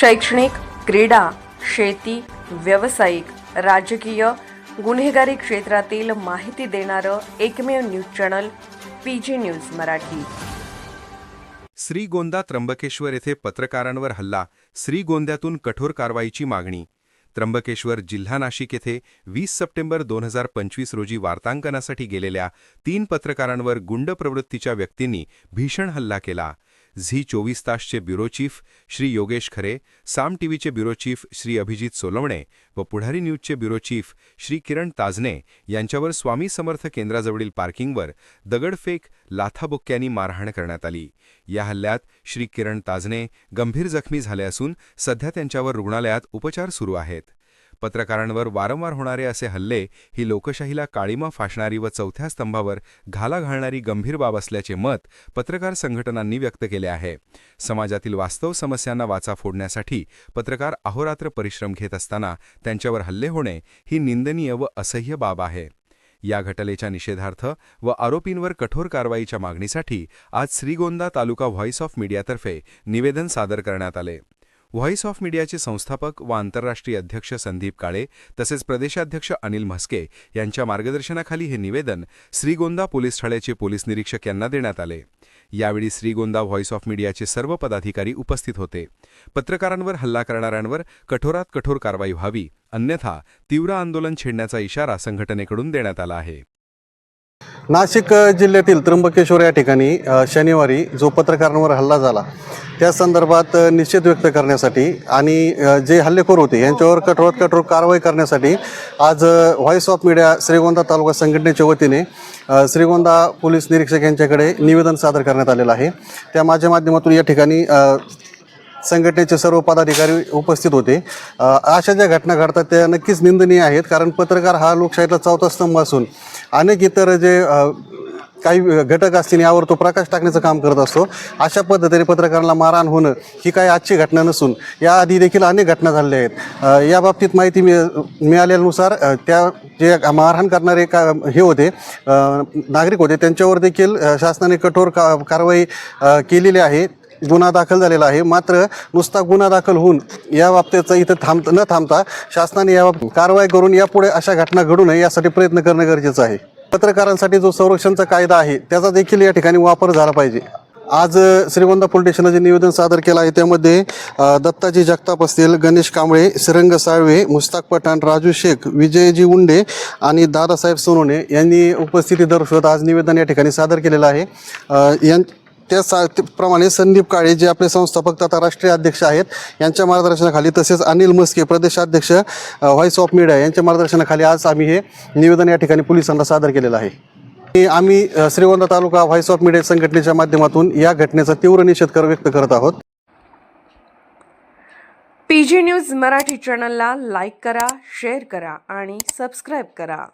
शैक्षणिक क्रीडा शेती व्यावसायिक राजकीय गुन्हेगारी क्षेत्रातील माहिती देणारं एकमेव news channel P G news Marathi. Shrigonda Trimbakeshwar येथे पत्रकारांवर हल्ला. श्रीगोंद्यातून कठोर कारवाईची मागणी. त्र्यंबकेश्वर जिल्हा नाशिक येथे वीस सप्टेंबर दोन हजार पंचवीस रोजी वार्तांकनासाठी गेलेल्या तीन पत्रकारांवर गुंड प्रवृत्तीच्या व्यक्तींनी भीषण हल्ला केला. झी चोवीस तासचे ब्युरो चीफ श्री योगेश खरे साम टीव्हीचे ब्युरो चीफ श्री अभिजित सोलवणे व पुढारी न्यूजचे ब्युरो चीफ श्री किरण ताजने यांच्यावर स्वामी समर्थ केंद्राजवळील पार्किंगवर दगडफेक लाथाबुक्क्यांनी मारहाण करण्यात आली. या हल्ल्यात श्री किरण ताजने गंभीर जखमी झाले असून सध्या त्यांच्यावर रुग्णालयात उपचार सुरू आहेत. पत्रकारांवर वारंवार होणारे असे हल्ले ही लोकशाहीला काळीमा फासणारी व चौथ्या स्तंभावर घाला घालणारी गंभीर बाब असल्याचे मत पत्रकार संघटनांनी व्यक्त केले आहे. समाजातील वास्तव समस्यांना वाचा फोडण्यासाठी पत्रकार अहोरात्र परिश्रम घेत असताना त्यांच्यावर हल्ले होणे ही निंदनीय व असह्य बाब आहे. या घटनेच्या निषेधार्थ व आरोपींवर कठोर कारवाईच्या मागणीसाठी आज श्रीगोंदा तालुका व्हॉइस ऑफ मीडियातर्फे निवेदन सादर करण्यात आले. व्हॉइस ऑफ मीडियाचे संस्थापक व आंतरराष्ट्रीय अध्यक्ष संदीप काळे तसेच प्रदेशाध्यक्ष अनिल म्हस्के यांच्या मार्गदर्शनाखाली हे निवेदन श्रीगोंदा पोलीस ठाण्याचे पोलीस निरीक्षक यांना देण्यात आले. यावेळी श्रीगोंदा व्हॉइस ऑफ मीडियाचे सर्व पदाधिकारी उपस्थित होते. पत्रकारांवर हल्ला करणाऱ्यांवर कठोरात कठोर कारवाई व्हावी अन्यथा तीव्र आंदोलन छेडण्याचा इशारा संघटनेकडून देण्यात आला आहे. नाशिक जिल्ह्यातील त्र्यंबकेश्वर या ठिकाणी शनिवारी जो पत्रकारांवर हल्ला झाला त्या संदर्भात निश्चित निषेध व्यक्त करण्यासाठी आणि जे हल्लेखोर होते यांच्यावर कठोरात कठोर कारवाई करण्यासाठी आज voice of media Shrigonda taluka संघटनेच्या वतीने श्रीगोंदा पोलीस निरीक्षक यांच्याकडे निवेदन सादर करण्यात आलेलं आहे. त्या माझ्या माध्यमातून या ठिकाणी संघटनेचे सर्व पदाधिकारी उपस्थित होते. अशा ज्या घटना घडतात त्या नक्कीच निंदनीय आहेत कारण पत्रकार हा लोकशाहीचा चौथा स्तंभ असून अनेक इतर जे काही घटक असतील यावर तो प्रकाश टाकण्याचं काम करत असतो. अशा पद्धतीने पत्रकारांना मारहाण होणं ही काही आजची घटना नसून याआधी देखील अनेक घटना झालेल्या आहेत. या बाबतीत माहिती मि मिळाल्यानुसार त्या जे मारहाण करणारे का हे होते नागरिक होते त्यांच्यावर देखील शासनाने कठोर का कारवाई केलेली आहे. गुन्हा दाखल झालेला आहे. मात्र नुसता गुन्हा दाखल होऊन या बाबतीचा इथं थांब न थांबता शासनाने या कारवाई करून यापुढे अशा घटना घडू नये यासाठी प्रयत्न करणं गरजेचं आहे. पत्रकारांसाठी जो संरक्षणचा कायदा आहे त्याचा देखील या ठिकाणी वापर झाला पाहिजे. आज अ, श्रीगोंदा पोलीस स्टेशनला जे निवेदन सादर केलं आहे. त्यामध्ये दत्ताजी जगताप असतील गणेश कांबळे श्रीरंग साळवे मुस्ताक पठाण राजू शेख विजयजी उंडे आणि दादासाहेब सोनोने यांनी उपस्थिती दर्शवत आज निवेदन या ठिकाणी सादर केलेलं आहे. यां त्या सा प्रमाणे संदीप काळे जे आपले संस्थापक तथा राष्ट्रीय अध्यक्ष आहेत यांच्या मार्गदर्शनाखाली तसेच अनिल मस्के प्रदेशाध्यक्ष अ, व्हॉइस ऑफ मीडिया यांच्या मार्गदर्शनाखाली आज आम्ही हे निवेदन या ठिकाणी पोलिसांना सादर केलेलं आहे. आम्ही Shrigonda taluka voice of media संघटनेच्या माध्यमातून या घटनेचा तीव्र निषेध कर व्यक्त करत आहोत. पी जी न्यूज मराठी चॅनलला लाईक करा शेअर करा आणि सबस्क्राईब करा.